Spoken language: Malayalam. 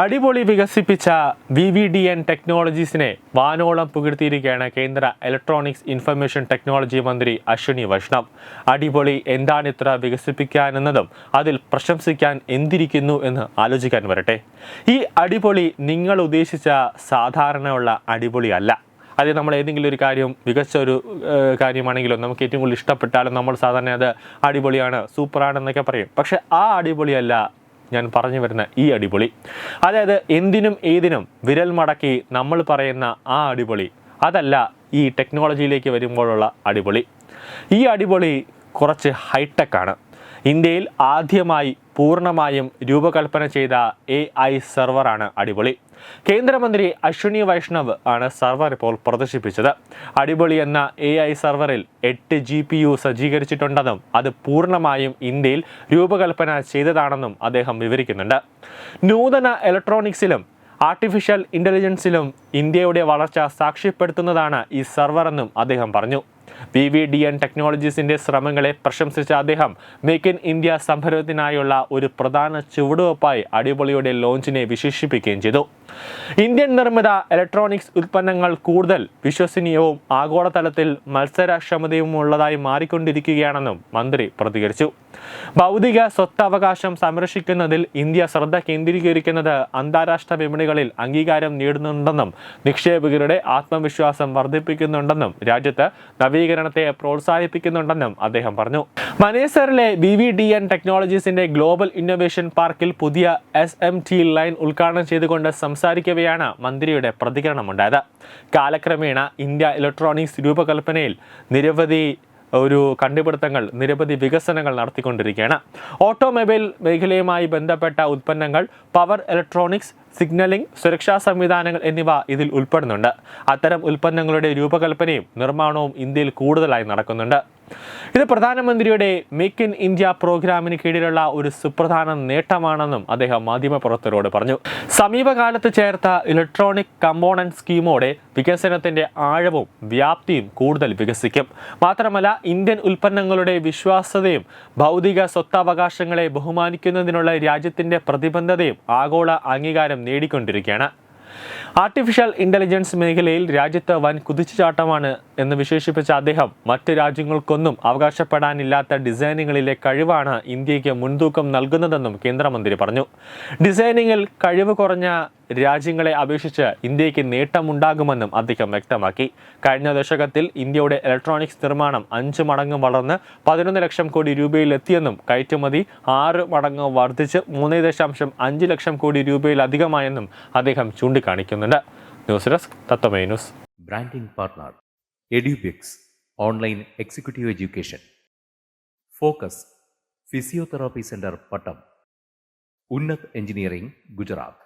അടിപൊളി വികസിപ്പിച്ച വി വി ഡി എൻ ടെക്നോളജീസിനെ വാനോളം പുകഴ്ത്തിയിരിക്കുകയാണ് കേന്ദ്ര ഇലക്ട്രോണിക്സ് ഇൻഫർമേഷൻ ടെക്നോളജി മന്ത്രി അശ്വിനി വൈഷ്ണവ്. അടിപൊളി എന്താണ് ഇത്ര വികസിപ്പിക്കാനെന്നതും അതിൽ പ്രശംസിക്കാൻ എന്തിരിക്കുന്നു എന്ന് ആലോചിക്കാൻ വരട്ടെ. ഈ അടിപൊളി നിങ്ങൾ ഉദ്ദേശിച്ച സാധാരണയുള്ള അടിപൊളി അല്ല. അത് നമ്മൾ ഏതെങ്കിലും ഒരു കാര്യം മികച്ച ഒരു കാര്യമാണെങ്കിലും നമുക്ക് ഏറ്റവും കൂടുതൽ ഇഷ്ടപ്പെട്ടാലും നമ്മൾ സാധാരണ അത് അടിപൊളിയാണ് സൂപ്പറാണ് എന്നൊക്കെ പറയും. പക്ഷേ ആ അടിപൊളിയല്ല ഞാൻ പറഞ്ഞു വരുന്ന ഈ അടിപൊളി. അതായത് എന്തിനും ഏതിനും വിരൽ മടക്കി നമ്മൾ പറയുന്ന ആ അടിപൊളി അതല്ല ഈ ടെക്നോളജിയിലേക്ക് വരുമ്പോഴുള്ള അടിപൊളി. ഈ അടിപൊളി കുറച്ച് ഹൈടെക് ആണ്. ഇന്ത്യയിൽ ആദ്യമായി പൂർണമായും രൂപകൽപ്പന ചെയ്ത എ ഐ സെർവറാണ് അടിപൊളി. കേന്ദ്രമന്ത്രി അശ്വിനി വൈഷ്ണവ് ആണ് സെർവർ ഇപ്പോൾ പ്രദർശിപ്പിച്ചത്. അടിപൊളി എന്ന എ ഐ സെർവറിൽ എട്ട് ജി പി യു സജ്ജീകരിച്ചിട്ടുണ്ടെന്നും അത് പൂർണമായും ഇന്ത്യയിൽ രൂപകൽപ്പന ചെയ്തതാണെന്നും അദ്ദേഹം വിവരിക്കുന്നുണ്ട്. നൂതന ഇലക്ട്രോണിക്സിലും ആർട്ടിഫിഷ്യൽ ഇന്റലിജൻസിലും ഇന്ത്യയുടെ വളർച്ച സാക്ഷ്യപ്പെടുത്തുന്നതാണ് ഈ സെർവറെന്നും അദ്ദേഹം പറഞ്ഞു. വി വി ഡി എൻ ടെക്നോളജീസിന്റെ ശ്രമങ്ങളെ പ്രശംസിച്ച അദ്ദേഹം മേക്ക് ഇൻ ഇന്ത്യ സംരംഭത്തിനായുള്ള ഒരു പ്രധാന ചുവടുവയ്പായി അടിപൊളിയുടെ ലോഞ്ചിനെ വിശേഷിപ്പിക്കുകയും ചെയ്തു. ഇന്ത്യൻ നിർമ്മിത ഇലക്ട്രോണിക്സ് ഉൽപ്പന്നങ്ങൾ കൂടുതൽ വിശ്വസനീയവും ആഗോളതലത്തിൽ മത്സരക്ഷമതയും ഉള്ളതായി മാറിക്കൊണ്ടിരിക്കുകയാണെന്നും മന്ത്രി പ്രതികരിച്ചു. ഭൗതിക സ്വത്തവകാശം സംരക്ഷിക്കുന്നതിൽ ഇന്ത്യ ശ്രദ്ധ കേന്ദ്രീകരിക്കുന്നത് അന്താരാഷ്ട്ര വിപണികളിൽ അംഗീകാരം നേടുന്നുണ്ടെന്നും നിക്ഷേപകരുടെ ആത്മവിശ്വാസം വർദ്ധിപ്പിക്കുന്നുണ്ടെന്നും രാജ്യത്ത് നവീകരണത്തെ പ്രോത്സാഹിപ്പിക്കുന്നുണ്ടെന്നും അദ്ദേഹം പറഞ്ഞു. മനേസറിലെ വി വി ഡി എൻ ടെക്നോളജീസിന്റെ ഗ്ലോബൽ ഇന്നൊവേഷൻ പാർക്കിൽ പുതിയ എസ് എം ടി ലൈൻ ഉദ്ഘാടനം ചെയ്തുകൊണ്ട് സംസാരിക്കവെയാണ് മന്ത്രിയുടെ പ്രതികരണമുണ്ടായത്. കാലക്രമേണ ഇന്ത്യ ഇലക്ട്രോണിക്സ് രൂപകൽപ്പനയിൽ നിരവധി ഒരു കണ്ടുപിടുത്തങ്ങൾ നിരവധി വികസനങ്ങൾ നടത്തിക്കൊണ്ടിരിക്കുകയാണ്. ഓട്ടോമൊബൈൽ മേഖലയുമായി ബന്ധപ്പെട്ട ഉൽപ്പന്നങ്ങൾ പവർ ഇലക്ട്രോണിക്സ് സിഗ്നലിംഗ് സുരക്ഷാ സംവിധാനങ്ങൾ എന്നിവ ഇതിൽ ഉൾപ്പെടുന്നുണ്ട്. അത്തരം ഉൽപ്പന്നങ്ങളുടെ രൂപകൽപ്പനയും നിർമ്മാണവും ഇന്ത്യയിൽ കൂടുതലായി നടക്കുന്നുണ്ട്. ഇത് പ്രധാനമന്ത്രിയുടെ മേക്ക് ഇൻ ഇന്ത്യ പ്രോഗ്രാമിന് കീഴിലുള്ള ഒരു സുപ്രധാന നേട്ടമാണെന്നും അദ്ദേഹം മാധ്യമപ്രവർത്തകരോട് പറഞ്ഞു. സമീപകാലത്ത് ചേർത്ത ഇലക്ട്രോണിക് കമ്പോണന്റ് സ്കീമോടെ വികസനത്തിന്റെ ആഴവും വ്യാപ്തിയും കൂടുതൽ വികസിക്കും. മാത്രമല്ല ഇന്ത്യൻ ഉൽപ്പന്നങ്ങളുടെ വിശ്വാസ്യതയും ഭൗതിക സ്വത്തവകാശങ്ങളെ ബഹുമാനിക്കുന്നതിനുള്ള രാജ്യത്തിന്റെ പ്രതിബദ്ധതയും ആഗോള അംഗീകാരം നേടിക്കൊണ്ടിരിക്കുകയാണ്. ആർട്ടിഫിഷ്യൽ ഇന്റലിജൻസ് മേഖലയിൽ രാജ്യത്ത് വൻ കുതിച്ചുചാട്ടമാണ് എന്ന് വിശേഷിപ്പിച്ച അദ്ദേഹം മറ്റ് രാജ്യങ്ങൾക്കൊന്നും അവകാശപ്പെടാനില്ലാത്ത ഡിസൈനിങ്ങളിലെ കഴിവാണ് ഇന്ത്യയ്ക്ക് മുൻതൂക്കം നൽകുന്നതെന്നും കേന്ദ്രമന്ത്രി പറഞ്ഞു. ഡിസൈനിങ്ങിൽ കഴിവ് കുറഞ്ഞ രാജ്യങ്ങളെ അപേക്ഷിച്ച് ഇന്ത്യയ്ക്ക് നേട്ടമുണ്ടാകുമെന്നും അദ്ദേഹം വ്യക്തമാക്കി. കഴിഞ്ഞ ദശകത്തിൽ ഇന്ത്യയുടെ ഇലക്ട്രോണിക്സ് നിർമ്മാണം അഞ്ച് മടങ്ങ് വളർന്ന് പതിനൊന്ന് ലക്ഷം കോടി രൂപയിലെത്തിയെന്നും കയറ്റുമതി ആറ് മടങ്ങ് വർദ്ധിച്ച് മൂന്ന് ദശാംശം അഞ്ച് ലക്ഷം കോടി രൂപയിലധികമായെന്നും അദ്ദേഹം ചൂണ്ടിക്കാണിക്കുന്നുണ്ട്. News desk തത്വമേ branding partner Edubix online executive education focus physiotherapy centre Pattom Unnath engineering Gujarat